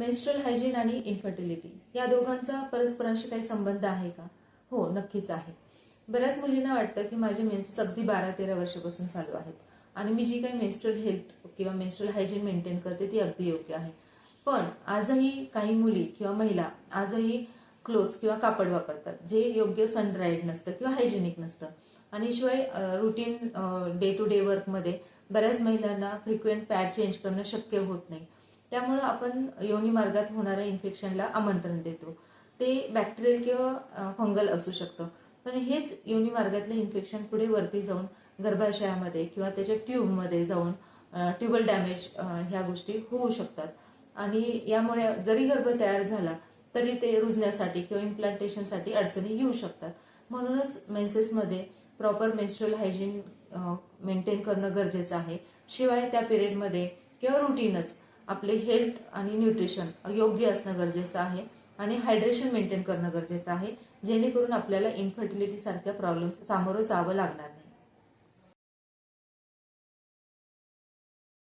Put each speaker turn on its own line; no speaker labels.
Menstrual hygiene आणि infertility या दोघांचा परस्परांशी काही संबंध आहे का? हो नक्कीच आहे. बऱ्याच मुलींना वाटतं की माझे मेन्स अगदी बारा तेरा वर्षापासून चालू आहेत आणि मी जी काही मेन्स्ट्रल हेल्थ किंवा मेन्स्ट्रल हायजीन मेंटेन करते ती अगदी योग्य आहे. पण आजही काही मुली किंवा महिला आजही क्लोथ्स किंवा कापड वापरतात जे योग्य सनड्राईड नसतं किंवा हायजेनिक नसतं. आणि शिवाय रुटीन डे टू डे वर्कमध्ये बऱ्याच महिलांना फ्रिक्वेंट पॅड चेंज करणं शक्य होत नाही. त्यामुळं आपण योनी मार्गात होणाऱ्या इन्फेक्शनला आमंत्रण देतो. ते बॅक्टेरियल किंवा फंगल असू शकतं. पण हेच योनी मार्गातलं इन्फेक्शन पुढे वरती जाऊन गर्भाशयामध्ये किंवा त्याच्या ट्यूबमध्ये जाऊन ट्युबल डॅमेज ह्या गोष्टी होऊ शकतात. आणि यामुळे जरी गर्भ तयार झाला तरी ते रुजण्यासाठी किंवा इम्प्लांटेशनसाठी अडचणी येऊ शकतात. म्हणूनच मेन्सेसमध्ये प्रॉपर मेन्स्ट्रल हायजीन मेंटेन करणं गरजेचं आहे. शिवाय त्या पिरियडमध्ये किंवा रुटीनच आपले हेल्थ आणि न्यूट्रिशन योग्य असणं गरजेचं आहे आणि हायड्रेशन मेंटेन करणं गरजेचं आहे. जेणेकरून आपल्याला इन्फर्टिलिटी सारख्या प्रॉब्लेम्स सामोरं जावं लागणार नाही.